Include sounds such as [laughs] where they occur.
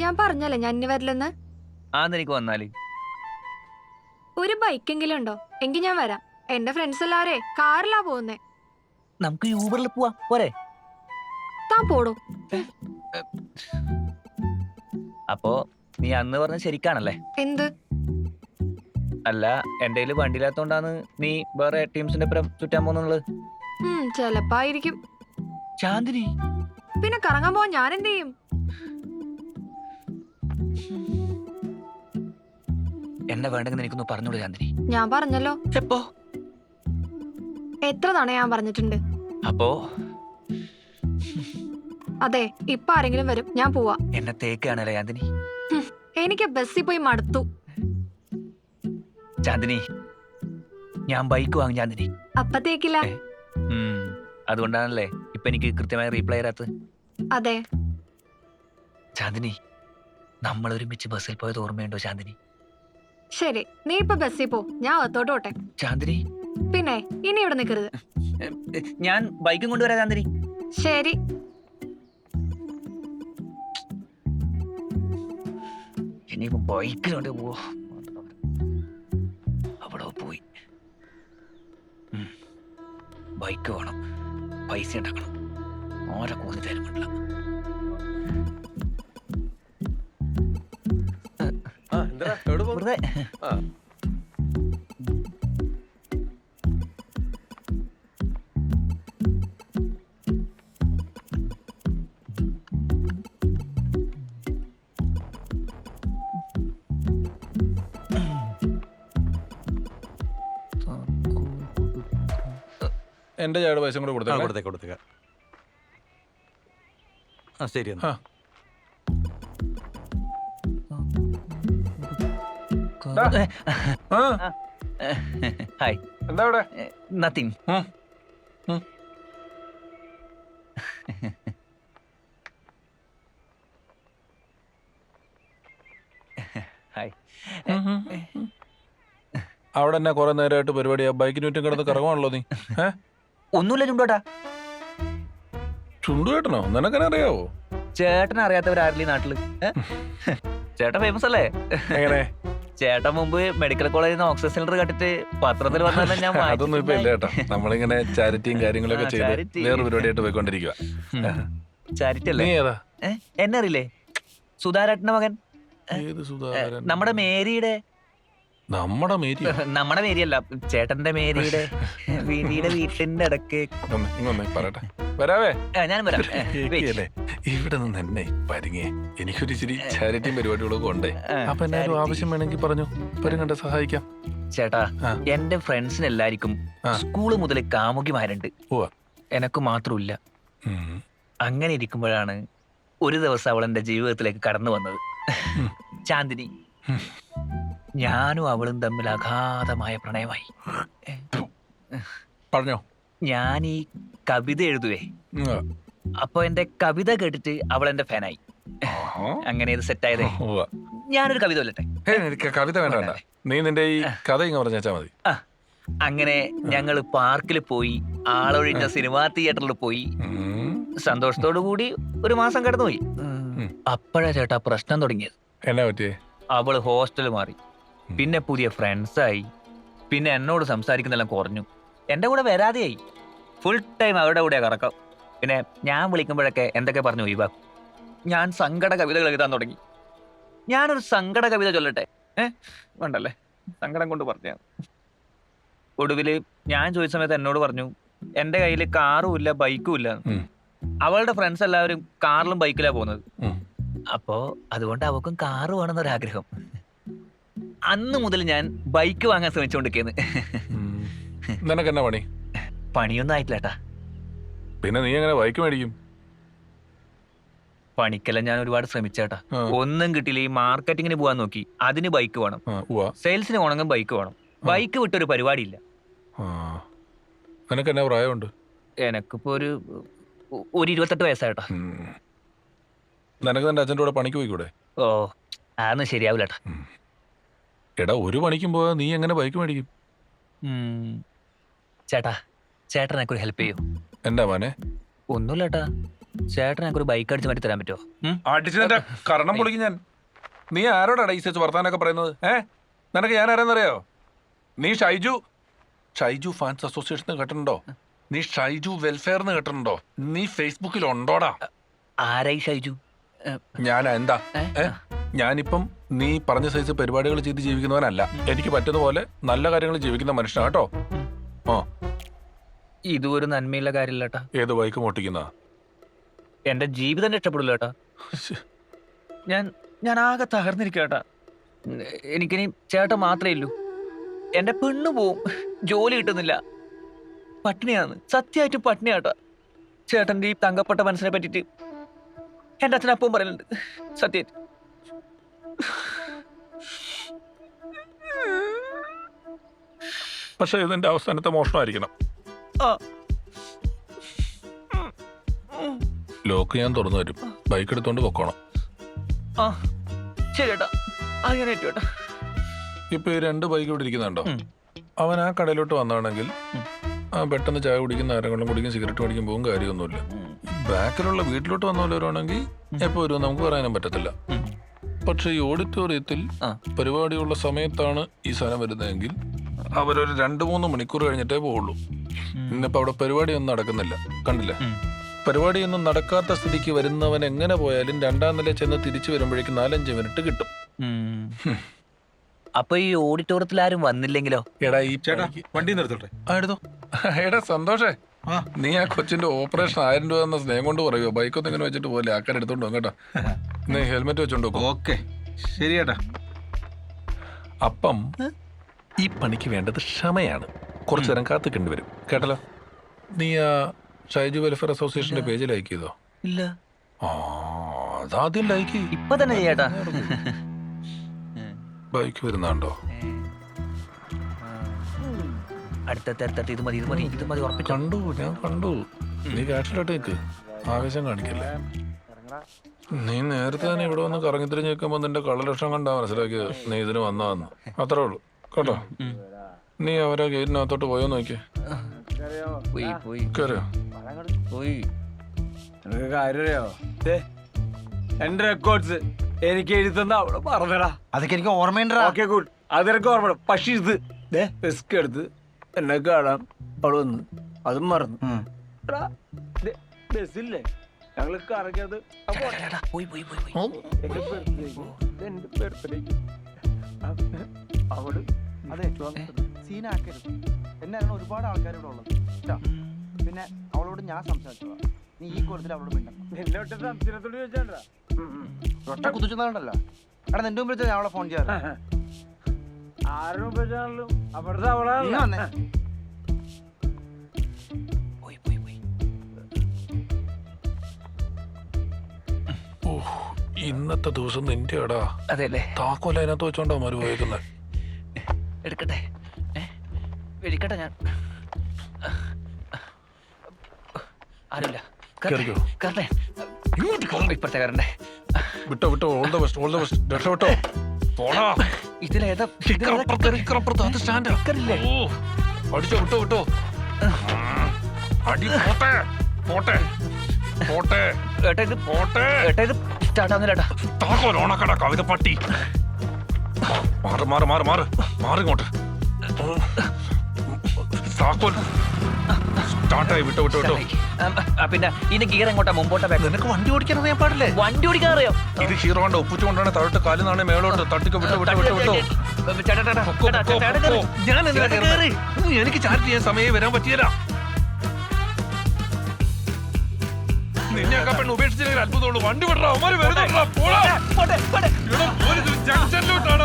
ഞാൻ പറഞ്ഞല്ലേ ഞാൻ ഇനി വരില്ലെന്ന്? ആന്ന് എനിക്ക് വന്നാൽ. ഒരു ബൈക്കെങ്കിലും ഉണ്ടോ? എങ്കിൽ ഞാൻ വരാം. എന്റെ ഫ്രണ്ട്സ് എല്ലാവരെ കാറിലാ പോകുന്നേ. നമുക്ക് യൂബറിൽ പോവാ. പോരെ? താ പോടോ. അപ്പോ നീ അന്ന് പറഞ്ഞ ശരിക്കാണല്ലേ? എന്ത്? അല്ല എന്റെ കയ്യിൽ വണ്ടിയില്ലാത്തോണ്ടാണ് നീ വേറെ ടീംസിന്റെ ഒപ്പം ചുറ്റാൻ പോകുന്നുള്ളത് ഉം ചെലപ്പായിരിക്കും. ചാന്ദിനി പിന്നെ കറങ്ങാൻ പോവാൻ ഞാൻ എന്ത് ചെയ്യും? എന്നെ വേണ്ടെങ്കിൽ എനിക്കൊന്ന് പറഞ്ഞോളൂ ചാന്ദിനി ഞാൻ പറഞ്ഞല്ലോ. എപ്പോ? എത്ര തവണ ഞാൻ പറഞ്ഞിട്ടുണ്ട്? അപ്പോ? അതെ ഇപ്പൊ ആരെങ്കിലും വരും ഞാൻ പോവാ. എന്നെ തേക്കാണല്ലേ ചാന്ദിനി എനിക്ക് ബസ്സിൽ പോയി മടുത്തു. ചാന്ദിനി ഞാൻ ബൈക്ക് വാങ്ങും ചാന്ദിനി അപ്പത്തേക്കില്ല തേക്കില്ല. അതുകൊണ്ടാണല്ലേ ഇപ്പൊ എനിക്ക് കൃത്യമായി റീപ്ലൈ തരാത്തത്. അതെ. ചാന്ദിനി നമ്മൾ ഒരുമിച്ച് ബസ്സിൽ പോയത് ഓർമ്മയുണ്ടോ ചാന്ദിനി ശരി നീ ഇപ്പൊ ബസ്സിൽ പോ. ഞാൻ അകത്തോട്ട് പോട്ടെ. ചാന്ദിനി പിന്നെ ഇനി ഇവിടെ നിൽക്കരുത് ഞാൻ ബൈക്കും കൊണ്ടുവരാം ചാന്ദിനി ശരി. ഇനിയിപ്പോ ബൈക്കിലോട്ട് പോവോ. അവിടെ പോയി. ബൈക്ക് വേണം. പൈസ ഉണ്ടാക്കണം. ഓരോ കൂടി തരും വെറുതെ. എന്റെ ചായയുടെ പൈസ കൂടെ ആ, കൊടുത്തേ കൊടുത്തേക്കാം കൊടുത്തേക്ക്. ആ ശരി എന്നാ. ഹായ്. എന്താ ഇവിടെ നത്തിങ്. ഹായ്. അവിടെ തന്നെ കുറെ നേരമായിട്ട് പരിപാടിയാ ബൈക്കിന് ചുറ്റും കിടന്ന് കറങ്ങുവാണല്ലോ നീ. ഒന്നുമില്ല ചുണ്ടോട്ടാ ചുണ്ടുകേട്ടനോ നിനക്കെന്നെ അറിയാവോ ചേട്ടൻ അറിയാത്തവരാരില്ലേ ഈ നാട്ടിൽ? [laughs] ചേട്ടൻ ഫേമസ് അല്ലേ? എങ്ങനെ? ചേട്ടൻ മുമ്പ് മെഡിക്കൽ കോളേജിൽ നിന്ന് ഓക്സിജൻ സിലിണ്ടർ കട്ടിട്ട് പത്രത്തിൽ വന്നാലും ഞാൻ അതൊന്നും ഇപ്പൊ ഇല്ല കേട്ടോ. നമ്മളിങ്ങനെ ചാരിറ്റിയും കാര്യങ്ങളൊക്കെ ചെയ്ത്. വേറെ പരിപാടിയായിട്ട് പോയിക്കൊണ്ടിരിക്കുക ചാരിറ്റി അല്ലേ? എന്നെ അറിയില്ലേ? സുധാരേട്ടന്റെ മകൻ? നമ്മുടെ മേരിയുടെ? നമ്മുടെ മേരി നമ്മുടെ മേരിയല്ല ചേട്ടന്റെ മേരിയുടെ വീടിയുടെ വീട്ടിന്റെ ഇടയ്ക്ക്. പറയട്ടെ. വരാവേ? ഞാൻ വരാം. ഇവിടെ നിന്ന് എന്നെ പരിങ്ങേ. എനിക്കൊരു ഇച്ചിരി ചാരിറ്റി പരിപാടികളൊക്കെ ഉണ്ടേ. അപ്പൊ എന്നാലും ആവശ്യം വേണമെങ്കിൽ പറഞ്ഞു. പരുങ്ങണ്ട സഹായിക്കാം. ചേട്ടാ. എന്റെ ഫ്രണ്ട്സിന് എല്ലാവർക്കും. സ്കൂൾ മുതൽ കാമുകിമാരുണ്ട്. ഓ എനക്ക് മാത്രമില്ല. അങ്ങനെ ഇരിക്കുമ്പോഴാണ് ഒരു ദിവസം അവൾ എന്റെ ജീവിതത്തിലേക്ക് കടന്നു വന്നത്. ചാന്ദിനി. ഞാനും അവളും തമ്മിൽ അഗാധമായ പ്രണയമായി. പറഞ്ഞോ. ഞാൻ ഈ കവിത എഴുതുവേ. അപ്പൊ എന്റെ കവിത കേട്ടിട്ട് അവൾ എന്റെ ഫാനായി. അങ്ങനെ ഇത് സെറ്റായതേ. ഞാനൊരു കവിത കൊല്ലട്ടെ എനിക്ക് കവിത വേണ്ട നീ നിന്റെ ഈ കഥ ഇങ്ങ് പറഞ്ഞാ മതി. അങ്ങനെ ഞങ്ങൾ പാർക്കിൽ പോയി ആളൊഴിഞ്ഞ സിനിമാ തിയേറ്ററിൽ പോയി. സന്തോഷത്തോടു കൂടി ഒരു മാസം കടന്നുപോയി. അപ്പോഴാ ചേട്ടാ പ്രശ്നം തുടങ്ങിയത്. എന്നാ പറ്റിയേ? അവൾ ഹോസ്റ്റൽ മാറി. പിന്നെ പുതിയ ഫ്രണ്ട്സായി പിന്നെ എന്നോട് സംസാരിക്കുന്നെല്ലാം കുറഞ്ഞു. എന്റെ കൂടെ വരാതെയായി. ഫുൾ ടൈം അവരുടെ കൂടെ കറക്കം. പിന്നെ ഞാൻ വിളിക്കുമ്പോഴൊക്കെ എന്തൊക്കെ പറഞ്ഞു ഒഴിവാക്കും? ഞാൻ സങ്കട കവിതകൾ എഴുതാൻ തുടങ്ങി. ഞാനൊരു സങ്കട കവിത ചൊല്ലട്ടെ? ഏഹ് വേണ്ടല്ലേ? സങ്കടം കൊണ്ട് പറഞ്ഞ ഒടുവിൽ ഞാൻ ചോദിച്ച സമയത്ത് എന്നോട് പറഞ്ഞു എന്റെ കയ്യിൽ കാറും ഇല്ല ബൈക്കും ഇല്ല. അവളുടെ ഫ്രണ്ട്സ് എല്ലാവരും കാറിലും ബൈക്കിലാ പോകുന്നത്. അപ്പോ അതുകൊണ്ട് അവക്കും കാറ് വേണമെന്നൊരാഗ്രഹം. അന്ന് മുതൽ ഞാൻ ബൈക്ക് വാങ്ങാൻ ശ്രമിച്ചോണ്ടിരിക്കുന്നു. പണി? പണിയൊന്നും ആയിട്ടില്ല പിന്നെ നീ എങ്ങനെ ബൈക്ക് മേടിക്കും? പണിക്കെല്ലാം ഞാൻ ഒരുപാട് ശ്രമിച്ചേട്ടാ. ഒന്നും കിട്ടിയില്ല. ഈ മാർക്കറ്റിങ്ങിന് പോകാൻ നോക്കി. അതിന് ബൈക്ക് വേണം. സെയിൽസിന് പോകണമെങ്കിൽ ബൈക്ക് വേണം. ബൈക്ക് വിട്ടൊരു പരിപാടിയില്ല. നിനക്ക് എന്നാ പ്രായമുണ്ട്? എനക്കിപ്പോ ഒരു ഒരു ഇരുപത്തെട്ട് വയസ്സായിട്ടാ. നിനക്ക് നിന്റെ അച്ഛന്റെ കൂടെ പണിക്ക് പോയിക്കൂടെ? ഓ അതൊന്നും ശരിയാവില്ല എടാ ഒരു പണിക്കും പോയാ നീ എങ്ങനെ ബൈക്ക് മേടിക്കും? ചേട്ടാ ചേട്ടൻ എനക്കൊരു ഹെൽപ്പ് ചെയ്യൂ. എന്താ മോനെ? ഒന്നുമില്ല ഏട്ടാ ചേട്ടൻ ഞങ്ങൾക്ക് ഒരു ബൈക്ക് അടിച്ച് മാറ്റി തരാൻ പറ്റുമോ? അടിച്ചു നിന്റെ കർണം പൊളിക്കും ഞാൻ. നീ ആരോടാ ഈ വെച്ച് വർത്താനൊക്കെ പറയുന്നത്? ഏ? നിനക്ക് ഞാൻ ആരാന്നറിയോ? നീ ഷൈജു? ഷൈജു ഫാൻസ് അസോസിയേഷൻ കേട്ടിട്ടുണ്ടോ? നീ ഷൈജു വെൽഫെയർ എന്ന് കേട്ടിട്ടുണ്ടോ? നീ ഫേസ്ബുക്കിൽ ഉണ്ടോടാ ആരായി ഷൈജു? ഞാൻ എന്താ? ഞാനിപ്പം നീ പറഞ്ഞ സൈസ് പരിപാടികൾ ചെയ്ത് ജീവിക്കുന്നവനല്ല. എനിക്ക് പറ്റുന്ന പോലെ നല്ല കാര്യങ്ങൾ ജീവിക്കുന്ന മനുഷ്യനാണ് കേട്ടോ. ഇതും ഒരു നന്മയുള്ള കാര്യമില്ല ഏട്ടാ ഏത് വൈക്ക് ഓട്ടിക്കുന്ന എന്റെ ജീവിതം രക്ഷപ്പെടില്ല ഏട്ടാ ഞാൻ ഞാൻ ആകെ തകർന്നിരിക്കട്ടാ എനിക്കിനി ചേട്ടൻ മാത്രമേ ഉള്ളൂ. എന്റെ പെണ്ണു പോവും. ജോലി കിട്ടുന്നില്ല. പട്ടിണിയാണ്. സത്യമായിട്ടും പട്ടിണിയാട്ടാ ചേട്ടന്റെ ഈ തങ്കപ്പെട്ട മനസ്സിനെ പറ്റിട്ട് എന്റെ അച്ഛൻ അപ്പവും പറയുന്നുണ്ട്. സത്യ പക്ഷെ ഇതിന്റെ അവസാനത്തെ മോഷണമായിരിക്കണം. ലോക്ക് ഞാൻ തുറന്നു തരും ബൈക്ക് എടുത്തോണ്ട് പൊക്കോണം. ആ ശരി ഏട്ടാ അങ്ങനെ ഇപ്പൊ ഈ രണ്ട് ബൈക്ക് ഇവിടെ ഇരിക്കുന്നുണ്ടോ? അവൻ ആ കടയിലോട്ട് വന്നാണെങ്കിൽ. ആ പെട്ടെന്ന് ചായ കുടിക്കുന്ന ആരെങ്കിലും കുടിക്കും സിഗരറ്റ് കുടിക്കും പോകും കാര്യമൊന്നുമില്ല. ബാക്കിലുള്ള വീട്ടിലോട്ട് വന്നവരാണെങ്കിൽ എപ്പോ വരും നമുക്ക് പറയാനും പറ്റത്തില്ല. പക്ഷേ ഈ ഓഡിറ്റോറിയത്തിൽ. പരിപാടിയുള്ള സമയത്താണ് ഈ സാധനം വരുന്നതെങ്കിൽ അവരൊരു രണ്ട് മൂന്ന് മണിക്കൂർ കഴിഞ്ഞിട്ടേ പോവുള്ളൂ. ഇന്നിപ്പോ അവിടെ പരിപാടിയൊന്നും നടക്കുന്നില്ല. കണ്ടില്ലേ. പരിപാടിയൊന്നും നടക്കാത്ത സ്ഥിതിക്ക് വരുന്നവൻ എങ്ങനെ പോയാലും രണ്ടാം നില ചെന്ന് തിരിച്ചു വരുമ്പോഴേക്കും നാലഞ്ച് മിനിറ്റ് കിട്ടും. അപ്പൊ ഈ ഓഡിറ്റോറിയത്തിൽ ആരും വന്നില്ലെങ്കിലോ? എടാ ഈ ചേട്ടാ വണ്ടി നിർത്തട്ടെ ആ, എടുത്തോ. എടാ സന്തോഷേ. നീ ആ കൊച്ചിന്റെ ഓപ്പറേഷൻ ആയിരം രൂപ എന്ന സ്നേഹം കൊണ്ട് പറയുമോ ബൈക്കൊന്നും ഇങ്ങനെ വെച്ചിട്ട് പോലെ ആക്കാൻ എടുത്തോണ്ട് പോകും കേട്ടോ. നീ ഹെൽമെറ്റ് വെച്ചോണ്ട് പോകും ഓക്കെ. ശരി ചേട്ടാ. അപ്പം ഈ പണിക്ക് വേണ്ടത് ക്ഷമയാണ്. കുറച്ചു നേരം കാത്തിക്കേണ്ടി വരും. കേട്ടല്ലോ. നീ ആ ഷൈജു വെൽഫെയർ അസോസിയേഷന്റെ പേജിൽ ലൈക്ക് ചെയ്തോ? ഇല്ല. ആ അതാദ്യം ലൈക്ക് ഇപ്പൊ തന്നെ ചെയ്യട്ടാ. ബൈക്ക് വരുന്നുണ്ടോ? അടുത്തടുത്ത് അടുത്തടുത്ത് ഇത് മതി ഇത് മതി ഇത് മതി ഉറപ്പിച്ചോ. കണ്ടു ഞാൻ കണ്ടു. നീ നിൽക്ക് ആവേശം കാണിക്കല്ലേ. നീ നേരത്തെ തന്നെ ഇവിടെ വന്ന് കറങ്ങിത്തിരിഞ്ഞ് നിൽക്കുമ്പോൾ നിന്റെ കള്ളലക്ഷണം കണ്ടാ മനസ്സിലാക്കിയത് നീ ഇതിന് വന്നാന്ന് അത്രേ ഉള്ളൂ. കേട്ടോ? നീ അവരെ ഗേറ്റിനകത്തോട്ട് പോയോ നോക്കിയേ? പോയി പോയി. കയറിയോ പോയി. നിനക്ക് കാര്യം അറിയോ? ദേ, എന്റെ റെക്കോർഡ്സ് എനിക്ക് എഴുതുന്ന അവിടെ പറഞ്ഞടാ. അതൊക്കെ എനിക്ക് ഓർമ്മയുണ്ടാ ഓക്കെ ഗുഡ് അത് എനിക്ക് ഓർമ്മ പക്ഷെ ഇത് ദേ റിസ്ക് എടുത്ത് എന്നെ കാണാൻ അവിടെ വന്ന് അതും മറന്നു. എടാ, ദേ, ബസ്സില്ലേ? ഞങ്ങൾ കറങ്ങിയത് അവിടെ. അതെ സീനാക്കരുത്. എന്നാണ് ഒരുപാട് ആൾക്കാർ ഇവിടെ ഉള്ളത്. ട്ടാ. പിന്നെ അവളോട് ഞാൻ സംസാരിച്ചു നീ ഈ കൂടുതൽ അവളോട് മിണ്ടണം ഒറ്റ എടാ നിന്റെ മുമ്പിൽ ഞാൻ അവളെ ഫോൺ ചെയ്യാറ്. അവിടുത്തെ ഇന്നത്തെ ദിവസം നിന്റെ അതെ അല്ലേ താക്കോല അതിനകത്ത് വെച്ചോണ്ടാ മരു എടുക്കട്ടെ. ഏ? എടുക്കട്ടെ ഞാൻ. ആരുമില്ല. കേറിക്കോ. കറണ്ടേ ഇപ്പഴത്തെ കറണ്ടേ വിട്ടോ വിട്ടോ all the best all the best രക്ഷപ്പെട്ടോ പോടാ. ഇതിലേതാ ഇക്കറപ്പുറത്ത് ഇക്കറപ്പുറത്ത് അത് സ്റ്റാൻഡാ. ഇക്കറില്ലേ? ഓ അടിച്ചോ വിട്ടോ വിട്ടോ. അടി പോട്ടെ പോട്ടെ പോട്ടെ ഏട്ടാ ഇത് പോട്ടെ. ഏട്ടാ ഇത് സ്റ്റാർട്ട് ആവുന്നില്ല ഏട്ടാ. താക്കോൽ ഓണക്കട കവിത പട്ടി. മാറ് മാറ് മാറ് മാറ്. മാറി ഇങ്ങോട്ട്. താക്കോൽ സ്റ്റാർട്ടായി വിട്ടോ വിട്ടോ വിട്ടോ. ഉം, ആ, പിന്നെ ഇനി ഗിയർ എങ്ങോട്ടാ? മുമ്പോട്ടാ ബാക്ക് നിനക്ക് വണ്ടി ഓടിക്കാൻ അറിയാൻ പാടില്ലേ? വണ്ടി ഓടിക്കാൻ അറിയാം? ഇത് ഹീറോന്റെ ഒപ്പിച്ചുകൊണ്ടാണ് താഴോട്ട് കാലിൽ നിന്നാണ് മേളോട്ട് തട്ടിക്ക് വിട്ടോ വിട്ടോ വിട്ടോ വിട്ടോ. ഞാൻ? എനിക്ക് ചാറ്റ് ചെയ്യാൻ സമയം വരാൻ പറ്റിയല്ല. നിന്നെയൊക്കെ പെണ്ണ് ഉപേക്ഷിച്ചില്ലെങ്കിൽ അത്ഭുതമുള്ളൂ. വണ്ടി വിടറാ അവന്മാര് വരുന്നുണ്ടാ പോടാ. ജംഗ്ഷനിലോട്ടാണ്.